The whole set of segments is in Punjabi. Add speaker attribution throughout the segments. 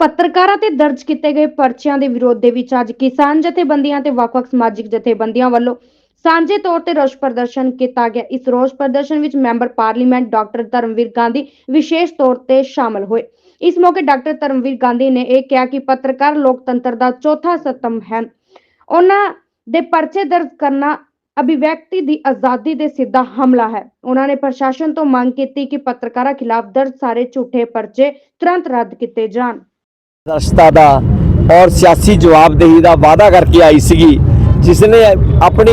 Speaker 1: ਪੱਤਰਕਾਰਾਂ ਤੇ ਦਰਜ ਕੀਤੇ ਗਏ ਪਰਚਿਆਂ ਦੇ ਵਿਰੋਧ ਦੇ ਵਿੱਚ ਅੱਜ ਕਿਸਾਨ ਜਥੇਬੰਦੀਆਂ ਤੇ ਵੱਖ-ਵੱਖ ਸਮਾਜਿਕ ਜਥੇਬੰਦੀਆਂ ਵੱਲੋਂ ਸਾਂਝੇ ਤੌਰ ਤੇ ਰੋਸ ਪ੍ਰਦਰਸ਼ਨ ਕੀਤਾ ਗਿਆ। ਇਸ ਰੋਸ ਪ੍ਰਦਰਸ਼ਨ ਵਿੱਚ member parliament doctor Dharamvir Gandhi ਵਿਸ਼ੇਸ਼ ਤੌਰ ਤੇ ਸ਼ਾਮਲ ਹੋਏ। ਇਸ ਮੌਕੇ ਡਾਕਟਰ ਧਰਮਵੀਰ ਗਾਂਧੀ ਨੇ ਇਹ ਕਿਹਾ ਕਿ ਪੱਤਰਕਾਰ ਲੋਕਤੰਤਰ ਦਾ ਚੌਥਾ ਸਤਮ ਹਨ ਉਹਨਾਂ ਦੇ ਪਰਚੇ ਦਰਜ ਕਰਨਾ ਅਭਿਵਿਅਕਤੀ ਦੀ ਆਜ਼ਾਦੀ ਦੇ ਸਿੱਧਾ ਹਮਲਾ ਹੈ। ਉਹਨਾਂ ਨੇ ਪ੍ਰਸ਼ਾਸਨ ਤੋਂ ਮੰਗ ਕੀਤੀ ਕਿ ਪੱਤਰਕਾਰਾਂ ਖਿਲਾਫ ਦਰਜ ਸਾਰੇ ਝੂਠੇ ਪਰਚੇ ਤੁਰੰਤ ਰੱਦ ਕੀਤੇ ਜਾਣ।
Speaker 2: ਰਸਤਾ ਦਾ ਔਰ ਸਿਆਸੀ ਜਵਾਬਦੇਹੀ ਦਾ ਵਾਅਦਾ ਕਰਕੇ ਆਈ ਸੀਗੀ ਜਿਸ ਨੇ ਆਪਣੀ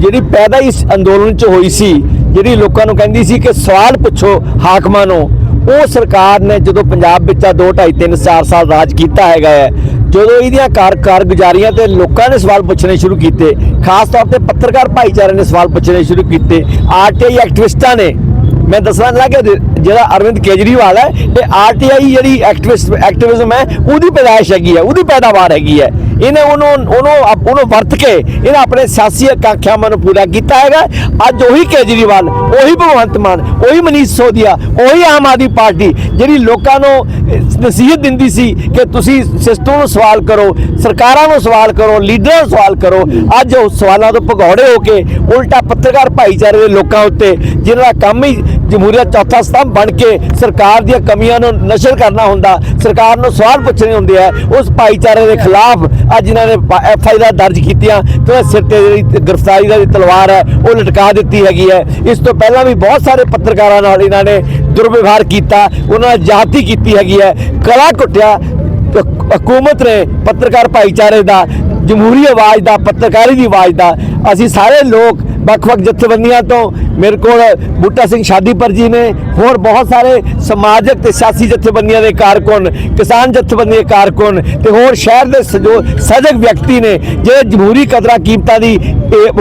Speaker 2: ਜਿਹੜੀ ਪੈਦਾ ਇਸ ਅੰਦੋਲਨ 'ਚ ਹੋਈ ਸੀ, ਜਿਹੜੀ ਲੋਕਾਂ ਨੂੰ ਕਹਿੰਦੀ ਸੀ ਕਿ ਸਵਾਲ ਪੁੱਛੋ ਹਾਕਮਾਂ ਨੂੰ, ਉਹ ਸਰਕਾਰ ਨੇ ਜਦੋਂ ਪੰਜਾਬ ਵਿੱਚ ਆ 2 2.5 3 4 ਸਾਲ ਰਾਜ ਕੀਤਾ ਹੈਗਾ ਹੈ, ਜਦੋਂ ਇਹਦੀਆਂ ਕਾਰ ਕਾਰਗੁਜ਼ਾਰੀਆਂ ਤੇ ਲੋਕਾਂ ਨੇ ਸਵਾਲ ਪੁੱਛਣੇ ਸ਼ੁਰੂ ਕੀਤੇ, ਖਾਸ ਤੌਰ ਤੇ ਪੱਤਰਕਾਰ ਭਾਈਚਾਰੇ ਨੇ ਸਵਾਲ ਪੁੱਛਣੇ ਸ਼ੁਰੂ ਕੀਤੇ, ਆਰਟੀਆਈ ਐਕਟਿਵਿਸਟਾਂ ਨੇ ਮੈਂ ਦੱਸਣਾ ਲੱਗਾ ਕਿ ਜਿਹੜਾ ਅਰਵਿੰਦ ਕੇਜਰੀਵਾਲ ਹੈ, ਇਹ ਆਰਟੀਆਈ ਜਿਹੜੀ ਐਕਟਿਵਿਸਟ ਐਕਟਿਵਿਜ਼ਮ ਹੈ, ਉਹਦੀ ਪੈਦਾਇਸ਼ ਹੈਗੀ ਹੈ, ਉਹਦੀ ਪੈਦਾਵਾਰ ਹੈਗੀ ਹੈ। ਇਹਨੇ ਉਹਨੂੰ ਉਹਨੂੰ ਉਹਨੂੰ ਵਰਤ ਕੇ ਇਹਨੇ ਆਪਣੇ ਸਿਆਸੀ ਆਕਾਂਖਿਆਵਾਂ ਨੂੰ ਪੂਰਾ ਕੀਤਾ ਹੈਗਾ। ਅੱਜ ਉਹੀ ਕੇਜਰੀਵਾਲ, ਉਹੀ ਭਗਵੰਤ ਮਾਨ, ਉਹੀ ਮਨੀਸ਼ ਸੋਦੀਆ ਉਹੀ ਆਮ ਆਦਮੀ ਪਾਰਟੀ, ਜਿਹੜੀ ਲੋਕਾਂ ਨੂੰ ਨਸੀਹਤ ਦਿੰਦੀ ਸੀ ਕਿ ਤੁਸੀਂ ਸਿਸਟਮ ਨੂੰ ਸਵਾਲ ਕਰੋ, ਸਰਕਾਰਾਂ ਨੂੰ ਸਵਾਲ ਕਰੋ, ਲੀਡਰਾਂ ਨੂੰ ਸਵਾਲ ਕਰੋ। ਅੱਜ ਉਹ ਸਵਾਲਾਂ ਤੋਂ ਭਗੌੜੇ ਹੋ ਕੇ ਉਲਟਾ ਪੱਤਰਕਾਰ ਭਾਈਚਾਰੇ ਦੇ ਲੋਕਾਂ ਉੱਤੇ ਜਿਹਨਾਂ ਦਾ ਕੰਮ ਹੀ ਜਮਹੂਰੀਅਤ ਚੌਥਾ ਸਤੰਭ ਬਣ ਕੇ ਸਰਕਾਰ ਦੀਆਂ ਕਮੀਆਂ ਨੂੰ ਨਸ਼ਰ ਕਰਨਾ ਹੁੰਦਾ, ਸਰਕਾਰ ਨੂੰ ਸਵਾਲ ਪੁੱਛਣੇ ਹੁੰਦੇ ਆ, ਉਸ ਭਾਈਚਾਰੇ ਦੇ ਖਿਲਾਫ ਅੱਜ ਇਹਨਾਂ ਨੇ ਐਫ ਆਈ ਆਰ ਦਰਜ ਕੀਤੀਆਂ, ਤੇ ਉਹਦੇ ਸਿਰ ਤੇ ਜਿਹੜੀ ਗ੍ਰਿਫਤਾਰੀ ਦਾ ਤਲਵਾਰ ਹੈ, ਉਹ ਲਟਕਾ ਦਿੱਤੀ ਹੈਗੀ ਹੈ। ਇਸ ਤੋਂ ਪਹਿਲਾਂ ਵੀ ਬਹੁਤ ਸਾਰੇ ਪੱਤਰਕਾਰਾਂ ਨਾਲ ਇਹਨਾਂ ਨੇ ਦੁਰਵਿਵਹਾਰ ਕੀਤਾ, ਉਹਨਾਂ ਨਾਲ ਜਾਤੀ ਕੀਤੀ ਹੈਗੀ ਹੈ। ਕਲਾ ਘੁੱਟਿਆ ਹਕੂਮਤ ਨੇ ਪੱਤਰਕਾਰ ਭਾਈਚਾਰੇ ਦਾ, ਜਮਹੂਰੀ ਆਵਾਜ਼ ਦਾ, ਪੱਤਰਕਾਰੀ ਦੀ ਆਵਾਜ਼ ਦਾ, ਅਸੀਂ ਸਾਰੇ ਲੋਕ ਵੱਖ-ਵੱਖ ਜਥੇਬੰਦੀਆਂ ਤੋਂ ਮੇਰੇ ਕੋਲ ਬੂਟਾ ਸਿੰਘ ਸ਼ਾਦੀਪੁਰ ਜੀ ਨੇ, ਹੋਰ ਬਹੁਤ ਸਾਰੇ ਸਮਾਜਿਕ ਤੇ ਸਿਆਸੀ ਜਥੇਬੰਦੀਆਂ ਦੇ ਕਾਰਕੁਨ, ਕਿਸਾਨ ਜਥੇਬੰਦੀਆਂ ਦੇ ਕਾਰਕੁਨ ਤੇ ਹੋਰ ਸ਼ਹਿਰ ਦੇ ਸਜੋ, ਸਜਗ ਵਿਅਕਤੀ ਨੇ ਜਿਹੜੇ ਜਮਹੂਰੀ ਕਦਰਾਂ ਕੀਮਤਾਂ ਦੀ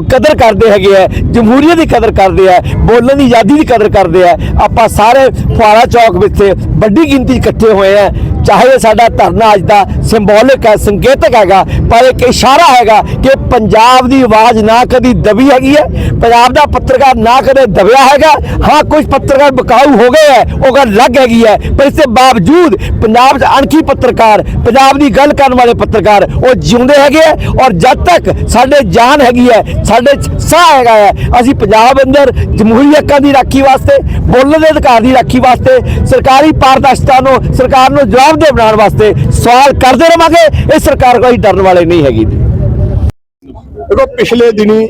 Speaker 2: ਕਦਰ ਕਰਦੇ ਹੈਗੇ ਆ ਜਮਹੂਰੀਅਤ ਦੀ ਕਦਰ ਕਰਦੇ ਆ, ਬੋਲਣ ਦੀ ਆਜ਼ਾਦੀ ਦੀ ਕਦਰ ਕਰਦੇ ਆ, ਆਪਾਂ ਸਾਰੇ ਫੁਆਰਾ ਚੌਕ ਵਿੱਚ ਵੱਡੀ ਗਿਣਤੀ 'ਚ ਇਕੱਠੇ ਹੋਏ ਆ, ਚਾਹੇ ਇਹ ਸਾਡਾ ਧਰਨਾ ਅੱਜ ਦਾ ਸਿੰਬੋਲਿਕ ਹੈ, ਸੰਕੇਤਕ ਹੈਗਾ, ਪਰ ਇੱਕ ਇਸ਼ਾਰਾ ਹੈਗਾ ਕਿ ਪੰਜਾਬ ਦੀ ਆਵਾਜ਼ ਨਾ ਕਦੀ ਦਬੀ ਹੈਗੀ ਹੈ ਪੰਜਾਬ ਦਾ ਪੱਤਰਕਾਰ ਨਾ ਕਦੇ ਦਬਿਆ ਹੈਗਾ। ਹਾਂ, ਕੁਝ ਪੱਤਰਕਾਰ ਬਕਾਊ ਹੋ ਗਏ ਹੈ, ਉਹ ਗੱਲ ਲੱਗ ਹੈਗੀ ਹੈ, ਪਰ ਇਸ ਦੇ ਬਾਵਜੂਦ ਪੰਜਾਬ ਦੇ ਅਣਖੀ ਪੱਤਰਕਾਰ, ਪੰਜਾਬ ਦੀ ਗੱਲ ਕਰਨ ਵਾਲੇ ਪੱਤਰਕਾਰ, ਉਹ ਜਿਉਂਦੇ ਹੈਗੇ ਹੈ ਔਰ ਜਦ ਤੱਕ ਸਾਡੇ ਜਾਨ ਹੈਗੀ ਹੈ, ਸਾਡੇ ਸਾਹ ਹੈਗਾ ਹੈ, ਅਸੀਂ ਪੰਜਾਬ ਅੰਦਰ ਜਮਹੂਰੀ ਹੱਕਾਂ ਦੀ ਰਾਖੀ ਵਾਸਤੇ ਬੋਲਣ ਦੇ ਅਧਿਕਾਰ ਦੀ ਰਾਖੀ ਵਾਸਤੇ, ਸਰਕਾਰੀ ਪਾਰਦਰਸ਼ਤਾ ਨੂੰ, ਸਰਕਾਰ ਨੂੰ ਜਵਾਬਦੇਹ ਬਣਾਉਣ ਵਾਸਤੇ ਸਵਾਲ ਕਰਦੇ ਰਵਾਂਗੇ, ਇਹ ਸਰਕਾਰ ਕੋਈ ਡਰਨ ਵਾਲੇ ਨਹੀਂ ਹੈਗੀ।
Speaker 3: ਦੇਖੋ, ਪਿਛਲੇ ਦਿਨੀ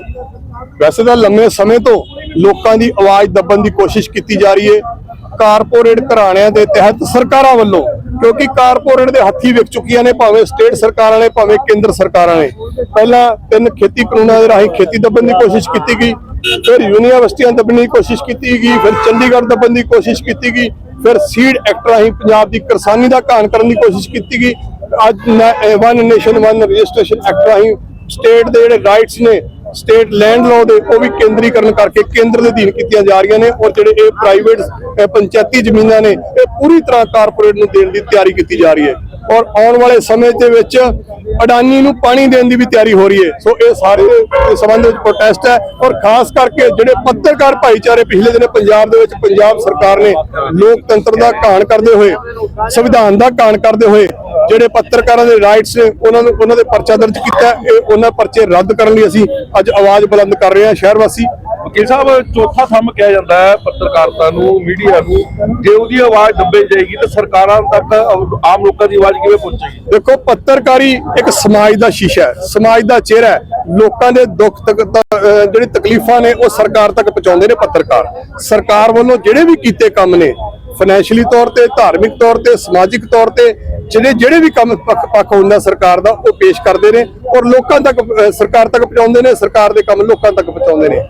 Speaker 3: ਵੈਸੇ ਤਾਂ ਲੰਮੇ ਸਮੇਂ ਤੋਂ ਲੋਕਾਂ ਦੀ ਆਵਾਜ਼ ਦੱਬਣ ਦੀ ਕੋਸ਼ਿਸ਼ ਕੀਤੀ ਜਾ ਰਹੀ ਹੈ। ਕਾਰਪੋਰੇਟ ਘਰਾਣਿਆਂ ਦੇ ਤਹਿਤ ਸਰਕਾਰਾਂ ਵੱਲੋਂ, ਕਿਉਂਕਿ ਕਾਰਪੋਰੇਟ ਦੇ ਹੱਥੀ ਵਿਕ ਚੁੱਕੀਆਂ ਨੇ, ਭਾਵੇਂ ਸਟੇਟ ਸਰਕਾਰਾਂ ਨੇ, ਭਾਵੇਂ ਕੇਂਦਰ ਸਰਕਾਰਾਂ ਨੇ। ਪਹਿਲਾਂ ਤਿੰਨ ਖੇਤੀ ਕਾਨੂੰਨਾਂ ਦੇ ਰਾਹੀਂ ਖੇਤੀ ਦੱਬਣ ਦੀ ਕੋਸ਼ਿਸ਼ ਕੀਤੀ ਗਈ, ਫਿਰ ਯੂਨੀਵਰਸਿਟੀਆਂ ਦੱਬਣ ਦੀ ਕੋਸ਼ਿਸ਼ ਕੀਤੀ ਗਈ, ਫਿਰ ਚੰਡੀਗੜ੍ਹ ਦੱਬਣ ਦੀ ਕੋਸ਼ਿਸ਼ ਕੀਤੀ ਗਈ, ਫਿਰ ਸੀਡ ਐਕਟ ਰਾਹੀਂ ਪੰਜਾਬ ਦੀ ਕਿਸਾਨੀ ਦਾ ਘਾਣ ਕਰਨ ਦੀ ਕੋਸ਼ਿਸ਼ ਕੀਤੀ ਗਈ। ਅੱਜ one nation one registration act ਰਾਹੀਂ ਸਟੇਟ ਦੇ ਜਿਹੜੇ ਰਾਈਟਸ ਨੇ ਸਟੇਟ ਲੈਂਡ ਲਾਅ ਦੇ ਉਹ ਵੀ ਕੇਂਦਰੀਕਰਨ ਕਰਕੇ ਕੇਂਦਰ ਦੇ ਅਧੀਨ ਕੀਤੀਆਂ ਜਾ ਰਹੀਆਂ ਨੇ ਔਰ ਜਿਹੜੇ ਇਹ ਪ੍ਰਾਈਵੇਟ ਪੰਚਾਇਤੀ ਜ਼ਮੀਨਾਂ ਨੇ, ਇਹ ਪੂਰੀ ਤਰ੍ਹਾਂ ਕਾਰਪੋਰੇਟ ਨੂੰ ਦੇਣ ਦੀ ਤਿਆਰੀ ਕੀਤੀ ਜਾ ਰਹੀ ਹੈ। ਔਰ ਆਉਣ ਵਾਲੇ ਸਮੇਂ ਦੇ ਵਿੱਚ ਅਡਾਨੀ ਨੂੰ ਪਾਣੀ ਦੇਣ ਦੀ ਵੀ ਤਿਆਰੀ ਹੋ ਰਹੀ ਹੈ। ਸੋ ਇਹ ਸਾਰੇ ਦੇ ਸੰਬੰਧ ਵਿੱਚ ਪ੍ਰੋਟੈਸਟ ਹੈ ਔਰ ਖਾਸ ਕਰਕੇ ਜਿਹੜੇ ਪੱਤਰਕਾਰ ਭਾਈਚਾਰੇ ਪਿਛਲੇ ਦਿਨੇ ਪੰਜਾਬ ਦੇ ਵਿੱਚ ਪੰਜਾਬ ਸਰਕਾਰ ਨੇ ਲੋਕਤੰਤਰ ਦਾ ਘਾਣ ਕਰਦੇ ਹੋਏ, ਸੰਵਿਧਾਨ ਦਾ ਘਾਣ ਕਰਦੇ ਹੋਏ ਜਿਹੜੇ ਪੱਤਰਕਾਰਾਂ ਦੇ ਰਾਈਟਸ ਨੇ, ਉਹਨਾਂ ਨੂੰ ਉਹਨਾਂ ਦੇ ਪਰਚਾ ਦਰਜ ਕੀਤਾ ਇਹ ਉਹਨਾਂ ਪਰਚੇ ਰੱਦ ਕਰਨ ਲਈ ਅਸੀਂ ਅੱਜ ਆਵਾਜ਼ ਬੁਲੰਦ ਕਰ ਰਹੇ ਹਾਂ। ਸ਼ਹਿਰ ਵਾਸੀ
Speaker 4: ਵਕੀਲ ਸਾਹਿਬ, ਚੌਥਾ ਥੰਮ ਕਿਹਾ ਜਾਂਦਾ ਹੈ ਪੱਤਰਕਾਰਤਾ ਨੂੰ, ਮੀਡੀਆ ਨੂੰ। ਜੇ ਉਹਦੀ ਆਵਾਜ਼ ਦੱਬੇ ਜਾਏਗੀ ਤਾਂ ਸਰਕਾਰਾਂ ਤੱਕ ਆਮ ਲੋਕਾਂ ਦੀ ਆਵਾਜ਼ ਕਿਵੇਂ ਪਹੁੰਚੇਗੀ?
Speaker 3: ਦੇਖੋ, ਪੱਤਰਕਾਰੀ ਇੱਕ ਸਮਾਜ ਦਾ ਸ਼ੀਸ਼ਾ ਹੈ, ਸਮਾਜ ਦਾ ਚਿਹਰਾ ਹੈ। ਲੋਕਾਂ ਦੇ ਦੁੱਖ ਤੱਕ ਜਿਹੜੀ ਤਕਲੀਫਾਂ ਨੇ ਉਹ ਸਰਕਾਰ ਤੱਕ ਪਹੁੰਚਾਉਂਦੇ ਨੇ ਪੱਤਰਕਾਰ। ਸਰਕਾਰ ਵੱਲੋਂ ਜਿਹੜੇ ਵੀ ਕੀਤੇ ਕੰਮ ਨੇ ਫਾਈਨੈਂਸ਼ੀਅਲੀ ਤੌਰ ਤੇ, ਧਾਰਮਿਕ ਤੌਰ ਤੇ, ਸਮਾਜਿਕ ਤੌਰ ਤੇ ਜਿਹੜੇ ਜਿਹੜੇ ਵੀ ਕੰਮ ਪੱਖ ਪੱਖ ਹੁੰਦਾ ਸਰਕਾਰ ਦਾ, ਉਹ ਪੇਸ਼ ਕਰਦੇ ਨੇ ਔਰ ਲੋਕਾਂ ਤੱਕ ਸਰਕਾਰ ਤੱਕ ਪਹੁੰਚਾਉਂਦੇ ਨੇ, ਸਰਕਾਰ ਦੇ ਕੰਮ ਲੋਕਾਂ ਤੱਕ ਪਹੁੰਚਾਉਂਦੇ ਨੇ।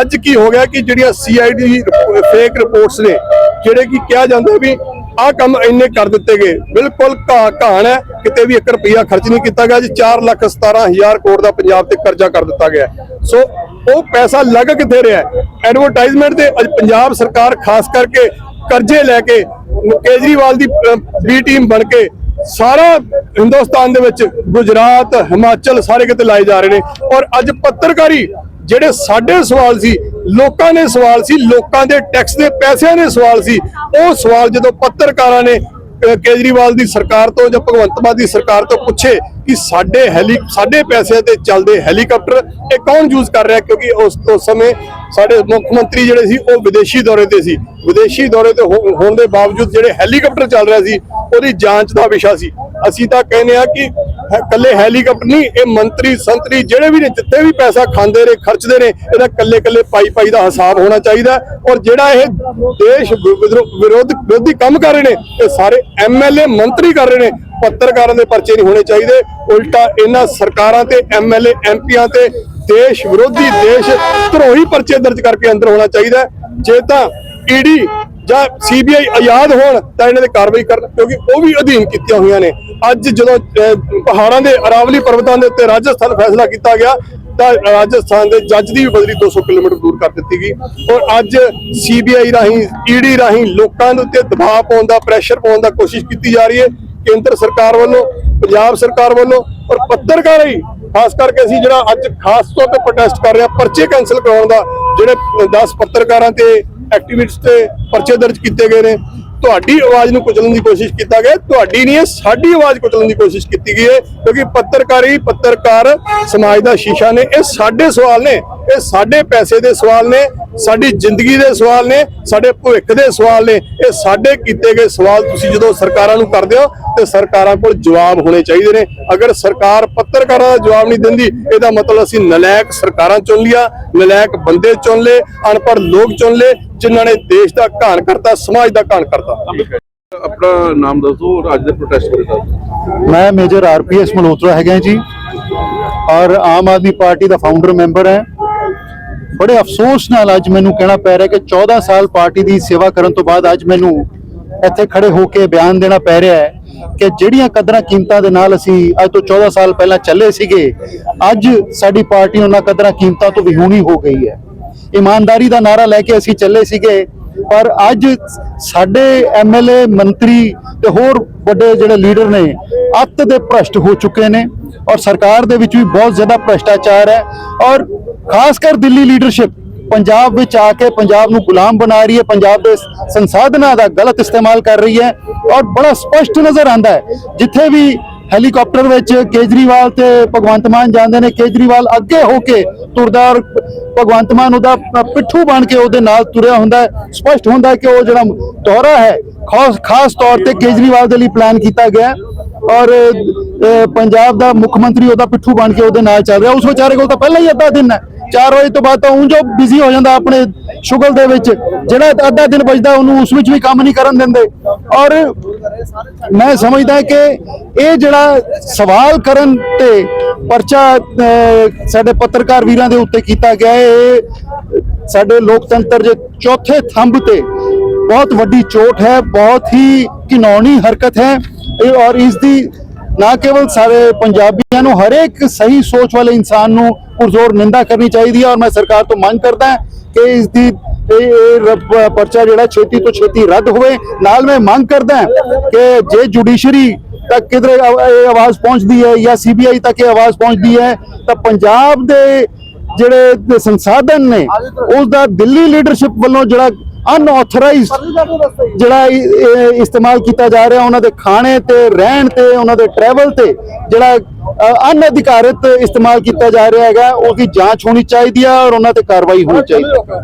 Speaker 3: ਅੱਜ ਕੀ ਹੋ ਗਿਆ ਕਿ ਜਿਹੜੀਆਂ ਸੀਆਈਡੀ ਫੇਕ ਰਿਪੋਰਟਸ ਨੇ, ਜਿਹੜੇ ਕਿ ਕਿਹਾ ਜਾਂਦਾ ਵੀ ਆਹ ਕੰਮ ਇੰਨੇ ਕਰ ਦਿੱਤੇ ਗਏ, ਬਿਲਕੁਲ ਘਾ ਘਾਣ ਹੈ, ਕਿਤੇ ਵੀ 1 ਰੁਪਿਆ ਖਰਚ ਨਹੀਂ ਕੀਤਾ ਗਿਆ ਜੀ 4 ਲੱਖ 17 ਹਜ਼ਾਰ ਕਰੋੜ ਦਾ ਪੰਜਾਬ ਤੇ ਕਰਜ਼ਾ ਕਰ ਦਿੱਤਾ ਗਿਆ। ਸੋ ਉਹ ਪੈਸਾ ਲੱਗ ਕਿੱਥੇ ਰਿਹਾ ਐਡਵਰਟਾਈਜ਼ਮੈਂਟ ਤੇ ਅੱਜ ਪੰਜਾਬ ਸਰਕਾਰ ਖਾਸ ਕਰਕੇ ਕਰਜ਼ੇ ਲੈ ਕੇ, ਕੇਜਰੀਵਾਲ ਦੀ ਬੀ ਟੀਮ ਬਣ ਕੇ ਸਾਰਾ ਹਿੰਦੁਸਤਾਨ ਦੇ ਵਿੱਚ ਗੁਜਰਾਤ, ਹਿਮਾਚਲ ਸਾਰੇ ਕਿਤੇ ਲਾਏ ਜਾ ਰਹੇ ਨੇ। ਔਰ ਅੱਜ ਪੱਤਰਕਾਰੀ ਜਿਹੜੇ ਸਾਡੇ ਸਵਾਲ ਸੀ, ਲੋਕਾਂ ਨੇ ਸਵਾਲ ਸੀ, ਲੋਕਾਂ ਦੇ ਟੈਕਸ ਦੇ ਪੈਸਿਆਂ ਦੇ ਸਵਾਲ ਸੀ, ਉਹ ਸਵਾਲ ਜਦੋਂ ਪੱਤਰਕਾਰਾਂ ਨੇ ਕੇਜਰੀਵਾਲ ਦੀ ਸਰਕਾਰ ਤੋਂ ਜਾਂ ਭਗਵੰਤ ਮਾਨ ਦੀ ਸਰਕਾਰ ਤੋਂ ਪੁੱਛੇ ਕਿ ਸਾਡੇ ਹੈਲੀ, ਸਾਡੇ ਪੈਸਿਆਂ ਤੇ ਚੱਲਦੇ ਹੈਲੀਕਾਪਟਰ, ਇਹ ਕੌਣ ਯੂਜ਼ ਕਰ ਰਿਹਾ? ਕਿਉਂਕਿ ਉਸ ਉਸ ਸਮੇਂ ਸਾਡੇ ਮੁੱਖ ਮੰਤਰੀ ਜਿਹੜੇ ਸੀ, ਉਹ ਵਿਦੇਸ਼ੀ ਦੌਰੇ ਤੇ ਸੀ। ਵਿਦੇਸ਼ੀ ਦੌਰੇ ਤੇ ਹੋ- ਹੋਣ ਦੇ ਬਾਵਜੂਦ ਜਿਹੜੇ ਹੈਲੀਕਾਪਟਰ ਚੱਲ ਰਿਹਾ ਸੀ, ਉਹਦੀ ਜਾਂਚ ਦਾ ਵਿਸ਼ਾ ਸੀ। ਅਸੀਂ ਤਾਂ ਕਹਿੰਦੇ ਆ ਕਿ ਕੱਲੇ ਹੈਲੀਕਾਪਟਰ ਨਹੀਂ, ਇਹ ਮੰਤਰੀ, ਸੰਤਰੀ ਜਿਹੜੇ ਵੀ ਨੇ, ਜਿੱਥੇ ਵੀ ਪੈਸਾ ਖਾਂਦੇ ਨੇ, ਖਰਚਦੇ ਨੇ, ਇਹਦਾ ਕੱਲੇ ਕੱਲੇ ਪਾਈ ਪਾਈ ਦਾ ਹਿਸਾਬ ਹੋਣਾ ਚਾਹੀਦਾ ਔਰ ਜਿਹੜਾ ਇਹ ਦੇਸ਼ ਵਿਰੋਧ, ਵਿਰੋਧੀ ਕੰਮ ਕਰ ਰਹੇ ਨੇ, ਇਹ ਸਾਰੇ ਐਮਐਲਏ ਮੰਤਰੀ ਕਰ ਰਹੇ ਨੇ, ਪੱਤਰਕਾਰਾਂ ਦੇ ਪਰਚੇ ਨਹੀਂ ਹੋਣੇ ਚਾਹੀਦੇ। ਉਲਟਾ ਇਹਨਾਂ ਸਰਕਾਰਾਂ ਤੇ ਐਮਐਲਏ ਐਮਪੀਆਂ ਤੇ ਦੇਸ਼ ਵਿਰੋਧੀ, ਦੇਸ਼ ਧਰੋਹੀ ਪਰਚੇ ਦਰਜ ਕਰਕੇ ਅੰਦਰ ਹੋਣਾ ਚਾਹੀਦਾ ਜੇ ਤਾਂ ਈਡੀ ਜਾਂ ਸੀਬੀਆਈ ਆਜ਼ਾਦ ਹੋਣ, ਤਾਂ ਇਹਨਾਂ ਤੇ ਕਾਰਵਾਈ ਕਰਨ, ਕਿਉਂਕਿ ਉਹ ਵੀ ਅਧੀਨ ਕੀਤੀਆਂ ਹੋਈਆਂ ਨੇ। ਅੱਜ ਜਦੋਂ ਪਹਾੜਾਂ ਦੇ ਅਰਾਵਲੀ ਪਰਬਤਾਂ ਦੇ ਉੱਤੇ ਰਾਜਸਥਾਨ ਫੈਸਲਾ ਕੀਤਾ ਗਿਆ, ਤਾਂ ਰਾਜਸਥਾਨ ਦੇ ਜੱਜ ਦੀ ਵੀ ਬਦਲੀ 200 ਕਿਲੋਮੀਟਰ ਦੂਰ ਕਰ ਦਿੱਤੀ ਗਈ। ਔਰ ਅੱਜ ਸੀਬੀਆਈ ਰਾਹੀਂ ਈਡੀ ਰਾਹੀਂ ਲੋਕਾਂ ਦੇ ਉੱਤੇ ਦਬਾਅ ਪਾਉਣ ਦਾ ਪ੍ਰੈਸ਼ਰ ਪਾਉਣ ਦਾ ਕੋਸ਼ਿਸ਼ ਕੀਤੀ ਜਾ ਰਹੀ ਹੈ। ਕੇਂਦਰ ਸਰਕਾਰ ਵੱਲੋਂ, ਪੰਜਾਬ ਸਰਕਾਰ ਵੱਲੋਂ, ਔਰ ਪੱਤਰਕਾਰ ਹੀ ਖਾਸ ਕਰਕੇ ਅਸੀਂ ਜਿਹੜਾ ਅੱਜ ਖਾਸ ਤੌਰ ਤੇ ਪ੍ਰੋਟੈਸਟ ਕਰ ਰਹੇ ਹਾਂ, ਪਰਚੇ ਕੈਨਸਲ ਕਰਾਉਣ ਦਾ, ਜਿਹੜੇ 10 ਪੱਤਰਕਾਰਾਂ ਤੇ ਐਕਟਿਵਿਸਟ ਤੇ ਪਰਚੇ ਦਰਜ ਕੀਤੇ ਗਏ ਨੇ। ਤੁਹਾਡੀ ਆਵਾਜ਼ ਨੂੰ ਕੁਚਲਣ ਦੀ ਕੋਸ਼ਿਸ਼ ਕੀਤਾ ਗਿਆ। ਤੁਹਾਡੀ ਨਹੀਂ ਹੈ, ਸਾਡੀ ਆਵਾਜ਼ ਕੁਚਲਣ ਦੀ ਕੋਸ਼ਿਸ਼ ਕੀਤੀ ਗਈ ਹੈ, ਕਿਉਂਕਿ ਪੱਤਰਕਾਰੀ, ਪੱਤਰਕਾਰ ਸਮਾਜ ਦਾ ਸ਼ੀਸ਼ਾ ਨੇ। ਇਹ ਸਾਡੇ ਸਵਾਲ ਨੇ, ਇਹ ਸਾਡੇ ਪੈਸੇ ਦੇ ਸਵਾਲ ਨੇ, ਸਾਡੀ ਜ਼ਿੰਦਗੀ ਦੇ ਸਵਾਲ ਨੇ, ਸਾਡੇ ਭਵਿੱਖ ਦੇ ਸਵਾਲ ਨੇ। ਇਹ ਸਾਡੇ ਕੀਤੇ ਗਏ ਸਵਾਲ ਤੁਸੀਂ ਜਦੋਂ ਸਰਕਾਰਾਂ ਨੂੰ ਕਰਦੇ ਹੋ, ਤੇ ਸਰਕਾਰਾਂ ਕੋਲ ਜਵਾਬ ਹੋਣੇ ਚਾਹੀਦੇ ਨੇ। ਅਗਰ ਸਰਕਾਰ ਪੱਤਰਕਾਰਾਂ ਦਾ ਜਵਾਬ ਨਹੀਂ ਦਿੰਦੀ, ਇਹਦਾ ਮਤਲਬ ਅਸੀਂ ਨਲਾਇਕ ਸਰਕਾਰਾਂ ਚੁਣ ਲਿਆ, ਨਲਾਇਕ ਬੰਦੇ ਚੁਣ ਲਏ, ਅਨਪੜ੍ਹ ਲੋਕ ਚੁਣ ਲਏ ਜਿਨ੍ਹਾਂ ਨੇ ਦੇਸ਼ ਦਾ ਘਾਣ ਕਰਤਾ ਸਮਾਜ ਦਾ ਘਾਣ ਕਰਤਾ।
Speaker 4: ਆਪਣਾ ਨਾਮ ਦੱਸੋ ਔਰ ਅੱਜ ਦੇ ਪ੍ਰੋਟੈਸਟ ਬਾਰੇ ਦੱਸੋ।
Speaker 5: ਮੈਂ ਮੇਜਰ ਆਰਪੀਐਸ ਮਲਹੋਤਰਾ ਹੈਗਾ ਜੀ। ਔਰ ਆਮ ਆਦਮੀ ਪਾਰਟੀ ਦਾ ਫਾਊਂਡਰ ਮੈਂਬਰ ਹੈ। ਬੜੇ ਅਫਸੋਸ ਨਾਲ ਅੱਜ ਮੈਨੂੰ ਕਹਿਣਾ ਪੈ ਰਿਹਾ ਕਿ 14 ਸਾਲ ਪਾਰਟੀ ਦੀ ਸੇਵਾ ਕਰਨ ਤੋਂ ਬਾਅਦ ਅੱਜ ਮੈਨੂੰ ਇੱਥੇ ਖੜੇ ਹੋ ਕੇ ਬਿਆਨ ਦੇਣਾ ਪੈ ਰਿਹਾ ਹੈ ਕਿ ਜਿਹੜੀਆਂ ਕਦਰਾਂ ਕੀਮਤਾਂ ਦੇ ਨਾਲ ਅਸੀਂ ਅੱਜ ਤੋਂ 14 ਸਾਲ ਪਹਿਲਾਂ ਚੱਲੇ ਸੀਗੇ ਅੱਜ ਸਾਡੀ ਪਾਰਟੀ ਉਹਨਾਂ ਕਦਰਾਂ ਕੀਮਤਾਂ ਤੋਂ ਵਿਹੂਣੀ ਹੋ ਗਈ ਹੈ। ਇਮਾਨਦਾਰੀ ਦਾ ਨਾਰਾ ਲੈ ਕੇ ਅਸੀਂ ਚੱਲੇ ਸੀਗੇ। ਪਰ ਅੱਜ ਸਾਡੇ ਐਮਐਲਏ ਮੰਤਰੀ ਤੇ ਹੋਰ ਵੱਡੇ ਜਿਹੜੇ ਲੀਡਰ ਨੇ, ਅੱਤ ਦੇ ਭ੍ਰਸ਼ਟ ਹੋ ਚੁੱਕੇ ਨੇ ਔਰ ਸਰਕਾਰ ਦੇ ਵਿੱਚ ਵੀ ਬਹੁਤ ਜ਼ਿਆਦਾ ਭ੍ਰਸ਼ਟਾਚਾਰ ਹੈ। ਔਰ ਖਾਸ ਕਰ ਦਿੱਲੀ ਲੀਡਰਸ਼ਿਪ, ਪੰਜਾਬ ਵਿੱਚ ਆ ਕੇ ਪੰਜਾਬ ਨੂੰ ਗੁਲਾਮ ਬਣਾ ਰਹੀ ਹੈ, ਪੰਜਾਬ ਦੇ ਸੰਸਾਧਨਾਂ ਦਾ ਗਲਤ ਇਸਤੇਮਾਲ ਕਰ ਰਹੀ ਹੈ ਔਰ ਬੜਾ ਸਪਸ਼ਟ ਨਜ਼ਰ ਆਂਦਾ ਹੈ। ਜਿੱਥੇ ਵੀ ਹੈਲੀਕਾਪਟਰ ਵਿੱਚ ਕੇਜਰੀਵਾਲ ਤੇ ਭਗਵੰਤ ਮਾਨ ਜਾਂਦੇ ਨੇ। ਕੇਜਰੀਵਾਲ ਅੱਗੇ ਹੋ ਕੇ ਤੁਰਦਾ ਔਰ ਭਗਵੰਤ ਮਾਨ ਉਹਦਾ ਪਿੱਠੂ ਬਣ ਕੇ ਉਹਦੇ ਨਾਲ ਤੁਰਿਆ ਹੁੰਦਾ ਹੈ। ਸਪਸ਼ਟ ਹੁੰਦਾ ਕਿ ਉਹ ਜਿਹੜਾ ਦੌਰਾ ਹੈ, ਖਾਸ ਖਾਸ ਤੌਰ ਤੇ ਕੇਜਰੀਵਾਲ ਦੇ ਲਈ ਪਲਾਨ ਕੀਤਾ ਗਿਆ ਔਰ ਪੰਜਾਬ ਦਾ ਮੁੱਖ ਮੰਤਰੀ ਉਹਦਾ ਪਿੱਠੂ ਬਣ ਕੇ ਉਹਦੇ ਨਾਲ ਚੱਲ ਰਿਹਾ। ਉਸ ਵਿਚਾਰੇ ਕੋਲ ਤਾਂ ਪਹਿਲਾਂ ਹੀ ਅੱਧਾ ਦਿਨ ਹੈ। 4 ਵਜੇ ਤੋਂ ਬਾਅਦ ਤਾਂ ਉਂਝ ਉਹ ਬਿਜ਼ੀ ਹੋ ਜਾਂਦਾ ਆਪਣੇ ਸ਼ੁਗਲ ਦੇ ਵਿੱਚ। ਜਿਹੜਾ ਅੱਧਾ ਦਿਨ ਬਚਦਾ, ਉਹਨੂੰ ਉਸ ਵਿੱਚ ਵੀ ਕੰਮ ਨਹੀਂ ਕਰਨ ਦਿੰਦੇ। ਔਰ ਮੈਂ ਸਮਝਦਾ ਕਿ ਇਹ ਜਿਹੜਾ ਸਵਾਲ ਕਰਨ ਤੇ ਪਰਚਾ ਸਾਡੇ ਪੱਤਰਕਾਰ ਵੀਰਾਂ ਦੇ ਉੱਤੇ ਕੀਤਾ ਗਿਆ ਹੈ, ਇਹ ਸਾਡੇ ਲੋਕਤੰਤਰ ਦੇ ਚੌਥੇ ਥੰਬ ਤੇ ਬਹੁਤ ਵੱਡੀ ਚੋਟ ਹੈ, ਬਹੁਤ ਹੀ ਘਿਨੌਣੀ ਹਰਕਤ ਹੈ। ਇਹ ਔਰ ਇਸ ਦੀ ਨਾ ਕੇਵਲ ਸਾਰੇ ਪੰਜਾਬੀਆਂ ਨੂੰ, ਹਰੇਕ ਸਹੀ ਸੋਚ ਵਾਲੇ ਇਨਸਾਨ ਨੂੰ ਪੁਰਜ਼ੋਰ ਨਿੰਦਾ ਕਰਨੀ ਚਾਹੀਦੀ ਹੈ ਔਰ ਮੈਂ ਸਰਕਾਰ ਤੋਂ ਮੰਗ ਕਰਦਾ ਕਿ ਇਸ ਦੀ ਇਹ ਪਰਚਾ ਜਿਹੜਾ ਛੇਤੀ ਤੋਂ ਛੇਤੀ ਰੱਦ ਹੋਵੇ। ਨਾਲ ਮੈਂ ਮੰਗ ਕਰਦਾ ਕਿ ਜੇ ਜੁਡੀਸ਼ਰੀ ਤੱਕ ਕਿਧਰੇ ਇਹ ਆਵਾਜ਼ ਪਹੁੰਚਦੀ ਹੈ ਜਾਂ ਸੀਬੀਆਈ ਤੱਕ ਇਹ ਆਵਾਜ਼ ਪਹੁੰਚਦੀ ਹੈ, ਤਾਂ ਪੰਜਾਬ ਦੇ ਜਿਹੜੇ ਸੰਸਾਧਨ ਨੇ ਉਸ ਦਾ ਦਿੱਲੀ ਲੀਡਰਸ਼ਿਪ ਵੱਲੋਂ ਜਿਹੜਾ ਅਨਆਥੋਰਾਈਜ਼ਡ ਜਿਹੜਾ ਇਸਤੇਮਾਲ ਕੀਤਾ ਜਾ ਰਿਹਾ ਉਹਨਾਂ ਦੇ ਖਾਣੇ ਤੇ ਰਹਿਣ ਤੇ ਉਹਨਾਂ ਦੇ ਟਰੈਵਲ ਤੇ ਜਿਹੜਾ ਅਨਅਧਿਕਾਰਿਤ ਇਸਤੇਮਾਲ ਕੀਤਾ ਜਾ ਰਿਹਾ ਹੈਗਾ ਉਸ ਦੀ ਜਾਂਚ ਹੋਣੀ ਚਾਹੀਦੀ ਹੈ ਔਰ ਉਹਨਾਂ ਤੇ ਕਾਰਵਾਈ ਹੋਣੀ ਚਾਹੀਦੀ। ਹੈ